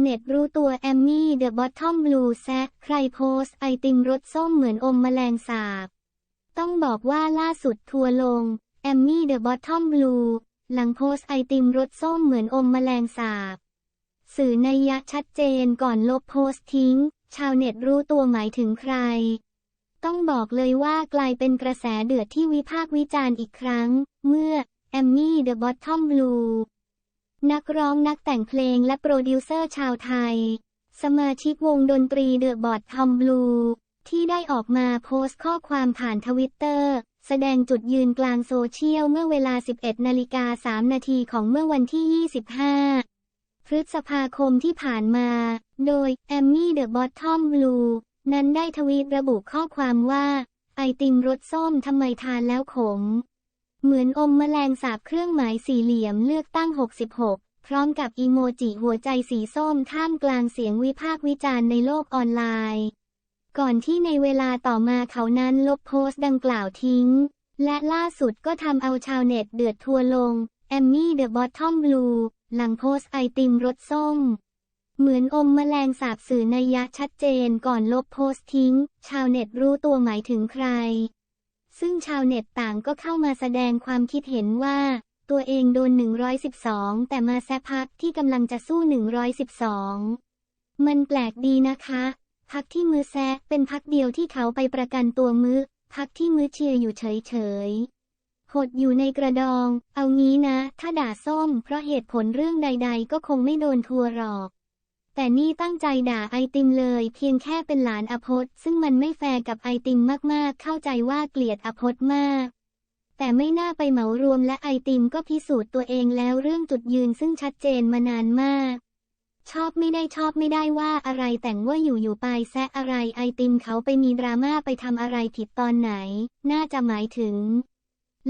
เน็ตรู้ตัวแอมมี่เดอะบอททอมบลูแซะใครโพสไอติมรสส้มเหมือนอมแมลงสาบ ต้องบอกว่าล่าสุดทัวลง แอมมี่เดอะบอททอมบลูหลังโพสไอติมรสส้มเหมือนอมแมลงสาบ สื่อนัยยะชัดเจนก่อนลบโพสทิ้ง ชาวเน็ตรู้ตัวหมายถึงใคร ต้องบอกเลยว่ากลายเป็นกระแสเดือดที่วิพากษ์วิจารณ์อีกครั้ง เมื่อแอมมี่เดอะบอททอมบลู นักร้องนักแต่งเพลงและโปรดิวเซอร์ชาวไทย สมาชิกวงดนตรีเดอะบอททอมบลู ที่ได้ออกมาโพสต์ข้อความผ่านทวิตเตอร์ แสดงจุดยืนกลางโซเชียลเมื่อเวลา 11 นาฬิกา 3 นาทีของเมื่อวันที่ 25 พฤษภาคมที่ผ่านมา โดยแอมมี่เดอะบอททอมบลูนั้นได้ทวีตระบุข้อความว่า ไอติมรสส้มทำไมทานแล้วขม เหมือนอมแมลงสาบเครื่องหมายสี่เหลี่ยมเลือกตั้ง 66 พร้อมกับอีโมจิหัวใจสีส้มท่ามกลางเสียงวิพากษ์วิจารณ์ในโลกออนไลน์ ก่อนที่ในเวลาต่อมาเขานั้นลบโพสต์ดังกล่าวทิ้ง และล่าสุดก็ทำเอาชาวเน็ตเดือดทัวลงแอมมี่เดอะบอททอมบลูหลังโพสต์ไอติมรสส้ม เหมือนอมแมลงสาบสื่อนัยยะชัดเจนก่อนลบโพสต์ทิ้ง ชาวเน็ตรู้ตัวหมายถึงใคร ซึ่งชาวเน็ตต่างก็เข้ามาแสดงความคิดเห็นว่า ตัวเองโดน 112 แต่มาแซพักที่กำลังจะสู้ 112 มันแปลกดีนะคะ พักที่มือแซะเป็นพักเดียวที่เขาไปประกันตัวมือ พักที่มือเชียร์อยู่เฉยๆหดอยู่ในกระดอง เอางี้นะ ถ้าด่าส้ม เพราะเหตุผลเรื่องใด ๆ ก็คงไม่โดนทัวร์หรอก แต่นี่ตั้งใจด่าไอติมเลย เพียงแค่เป็นหลานอภพซึ่งมันไม่แฟร์กับไอติมมากๆ เข้าใจว่าเกลียดอภพมาก แต่ไม่น่าไปเหมารวมและไอติมก็พิสูจน์ตัวเองแล้วเรื่องจุดยืนซึ่งชัดเจนมานานมาก ชอบไม่ได้ชอบไม่ได้ว่าอะไรแต่งว่าอยู่อยู่ไปแซะอะไรไอติมเขาไปมีดราม่าไปทำอะไรผิดตอนไหน น่าจะหมายถึง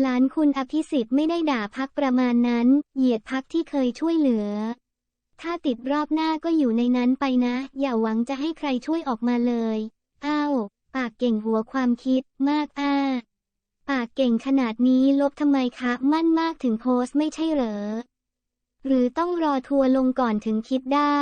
หลานคุณอภิสิทธิ์ไม่ได้ด่าพักประมาณนั้น เหยียดพักที่เคยช่วยเหลือ ถ้าติดรอบหน้าก็อยู่ในนั้นไปนะ อย่าหวังจะให้ใครช่วยออกมาเลยอ้าวปากเก่งหัวความคิดมากอ้า ปากเก่งขนาดนี้ลบทำไมคะ มั่นมากถึงโพสต์ไม่ใช่เหรอ หรือต้องรอทัวร์ลงก่อนถึงคิดได้